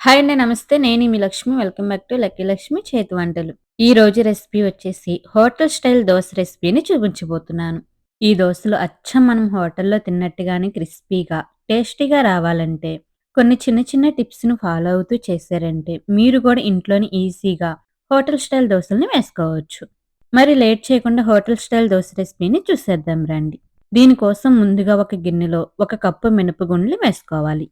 Hi అండి నమస్తే. నేను మీ Lakshmi. Welcome back to lucky Lakshmi చేతి వంటలు. ఈ రోజు రెసిపీ వచ్చేసి హోటల్ స్టైల్ దోశ రెసిపీని చూపించబోతున్నాను. ఈ దోశలు అచ్చం మనం హోటల్లో తిన్నట్టుగానే క్రిస్పీగా టేస్టీగా రావాలంటే కొన్ని చిన్న చిన్న టిప్స్ను ఫాలో అవుతూ చేశారంటే మీరు కూడా ఇంట్లోని ఈజీగా హోటల్ స్టైల్ దోశల్ని వేసుకోవచ్చు. మరి లేట్ చేయకుండా హోటల్ స్టైల్ దోశ రెసిపీని చూసేద్దాం రండి. దీనికోసం ముందుగా ఒక గిన్నెలో ఒక కప్పు మినపగుండ్లు వేసుకోవాలి.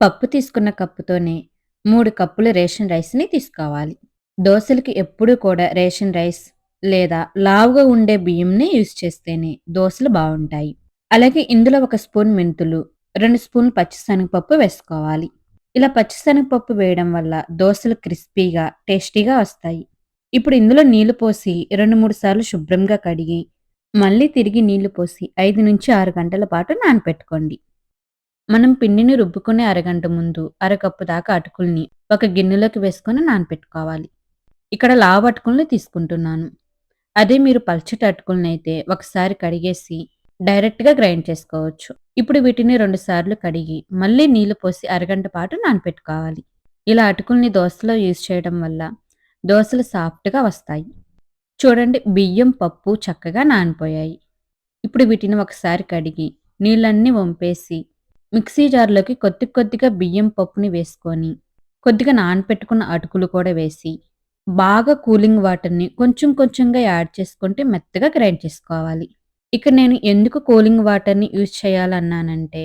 పప్పు తీసుకున్న కప్పుతోనే మూడు కప్పుల రేషన్ రైస్ని తీసుకోవాలి. దోశలకి ఎప్పుడూ కూడా రేషన్ రైస్ లేదా లావుగా ఉండే బియ్యంని యూజ్ చేస్తేనే దోశలు బాగుంటాయి. అలాగే ఇందులో ఒక స్పూన్ మెంతులు రెండు స్పూన్లు పచ్చిశనగపప్పు వేసుకోవాలి. ఇలా పచ్చిశనగపప్పు వేయడం వల్ల దోశలు క్రిస్పీగా టేస్టీగా వస్తాయి. ఇప్పుడు ఇందులో నీళ్ళు పోసి రెండు మూడు సార్లు శుభ్రంగా కడిగి మళ్ళీ తిరిగి నీళ్ళు పోసి ఐదు నుంచి ఆరు గంటల పాటు నానపెట్టుకోండి. మనం పిండిని రుబ్బుకునే అరగంట ముందు అరకప్పు దాకా అటుకుల్ని ఒక గిన్నెలోకి వేసుకొని నానపెట్టుకోవాలి. ఇక్కడ లావు అటుకుల్ని తీసుకుంటున్నాను. అదే మీరు పల్చటి అటుకుల్ని అయితే ఒకసారి కడిగేసి డైరెక్ట్గా గ్రైండ్ చేసుకోవచ్చు. ఇప్పుడు వీటిని రెండు సార్లు కడిగి మళ్ళీ నీళ్ళు పోసి అరగంట పాటు నానపెట్టుకోవాలి. ఇలా అటుకుల్ని దోశలో యూజ్ చేయడం వల్ల దోశలు సాఫ్ట్గా వస్తాయి. చూడండి బియ్యం పప్పు చక్కగా నానిపోయాయి. ఇప్పుడు వీటిని ఒకసారి కడిగి నీళ్ళన్నీ వంపేసి మిక్సీ జార్లోకి కొద్ది కొద్దిగా బియ్యం పప్పుని వేసుకొని కొద్దిగా నానపెట్టుకున్న అటుకులు కూడా వేసి బాగా కూలింగ్ వాటర్ని కొంచెం కొంచెంగా యాడ్ చేసుకుంటే మెత్తగా గ్రైండ్ చేసుకోవాలి. ఇక నేను ఎందుకు కూలింగ్ వాటర్ని యూజ్ చేయాలన్నానంటే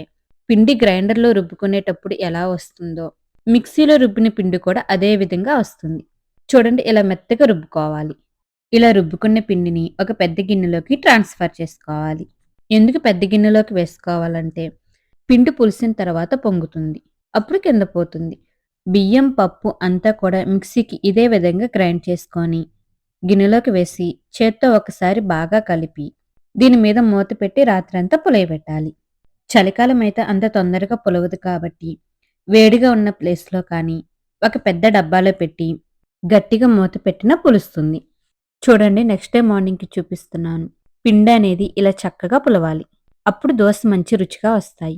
పిండి గ్రైండర్లో రుబ్బుకునేటప్పుడు ఎలా వస్తుందో మిక్సీలో రుబ్బిన పిండి కూడా అదే విధంగా వస్తుంది. చూడండి ఇలా మెత్తగా రుబ్బుకోవాలి. ఇలా రుబ్బుకున్న పిండిని ఒక పెద్ద గిన్నెలోకి ట్రాన్స్ఫర్ చేసుకోవాలి. ఎందుకు పెద్ద గిన్నెలోకి వేసుకోవాలంటే పిండి పులిసిన తర్వాత పొంగుతుంది. అప్పుడు కింద పోతుంది. బియ్యం పప్పు అంతా కూడా మిక్సీకి ఇదే విధంగా గ్రైండ్ చేసుకొని గిన్నెలోకి వేసి చేత్తో ఒకసారి బాగా కలిపి దీని మీద మూత పెట్టి రాత్రంతా పులయబెట్టాలి. చలికాలం అయితే అంత తొందరగా పులవదు కాబట్టి వేడిగా ఉన్న ప్లేస్లో కానీ ఒక పెద్ద డబ్బాలో పెట్టి గట్టిగా మూత పెట్టినా పులుస్తుంది. చూడండి నెక్స్ట్ డే మార్నింగ్కి చూపిస్తున్నాను. పిండి అనేది ఇలా చక్కగా పులవాలి. అప్పుడు దోశ మంచి రుచిగా వస్తాయి.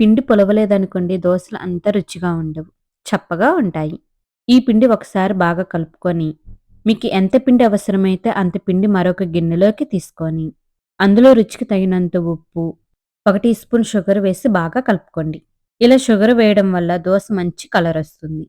పిండి పులవలేదనుకోండి దోశలు అంత రుచిగా ఉండవు చప్పగా ఉంటాయి. ఈ పిండి ఒకసారి బాగా కలుపుకొని మీకు ఎంత పిండి అవసరమైతే అంత పిండి మరొక గిన్నెలోకి తీసుకొని అందులో రుచికి తగినంత ఉప్పు ఒక టీ స్పూన్ షుగర్ వేసి బాగా కలుపుకోండి. ఇలా షుగర్ వేయడం వల్ల దోశ మంచి కలర్ వస్తుంది.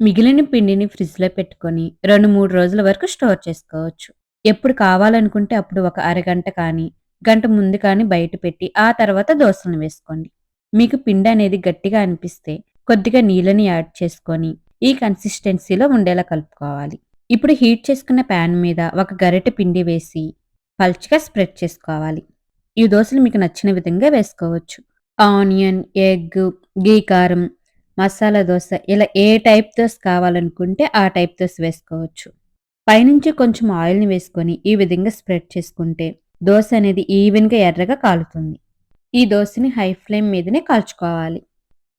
మిగిలిన పిండిని ఫ్రిడ్జ్లో పెట్టుకొని రెండు మూడు రోజుల వరకు స్టోర్ చేసుకోవచ్చు. ఎప్పుడు కావాలనుకుంటే అప్పుడు ఒక అరగంట కానీ గంట ముందు కానీ బయట పెట్టి ఆ తర్వాత దోశలను వేసుకోండి. మీకు పిండి అనేది గట్టిగా అనిపిస్తే కొద్దిగా నీళ్ళని యాడ్ చేసుకొని ఈ కన్సిస్టెన్సీలో ఉండేలా కలుపుకోవాలి. ఇప్పుడు హీట్ చేసుకున్న ప్యాన్ మీద ఒక గరిటె పిండి వేసి పల్చగా స్ప్రెడ్ చేసుకోవాలి. ఈ దోశలు మీకు నచ్చిన విధంగా వేసుకోవచ్చు. ఆనియన్ ఎగ్ గీ కారం మసాలా దోశ ఇలా ఏ టైప్ దోశ కావాలనుకుంటే ఆ టైప్ దోశ వేసుకోవచ్చు. పైనుంచి కొంచెం ఆయిల్ని వేసుకొని ఈ విధంగా స్ప్రెడ్ చేసుకుంటే దోశ అనేది ఈవెన్గా ఎర్రగా కాలుతుంది. ఈ దోశని హై ఫ్లేమ్ మీదనే కాల్చుకోవాలి.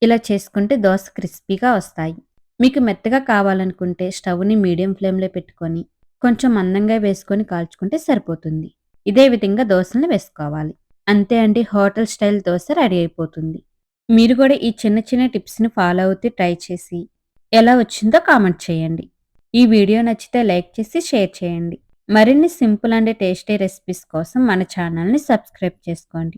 ఇలా చేసుకుంటే దోశ క్రిస్పీగా వస్తాయి. మీకు మెత్తగా కావాలనుకుంటే స్టవ్ని మీడియం ఫ్లేమ్లో పెట్టుకొని కొంచెం మందంగా వేసుకొని కాల్చుకుంటే సరిపోతుంది. ఇదే విధంగా దోశలను వేసుకోవాలి. అంతే అండి హోటల్ స్టైల్ దోశ రెడీ అయిపోతుంది. మీరు కూడా ఈ చిన్న చిన్న టిప్స్ని ఫాలో అవుతే ట్రై చేసి ఎలా వచ్చిందో కామెంట్ చేయండి. ఈ వీడియో నచ్చితే లైక్ చేసి షేర్ చేయండి. మరిన్ని సింపుల్ అండ్ టేస్టీ రెసిపీస్ కోసం మన ఛానల్ని సబ్స్క్రైబ్ చేసుకోండి.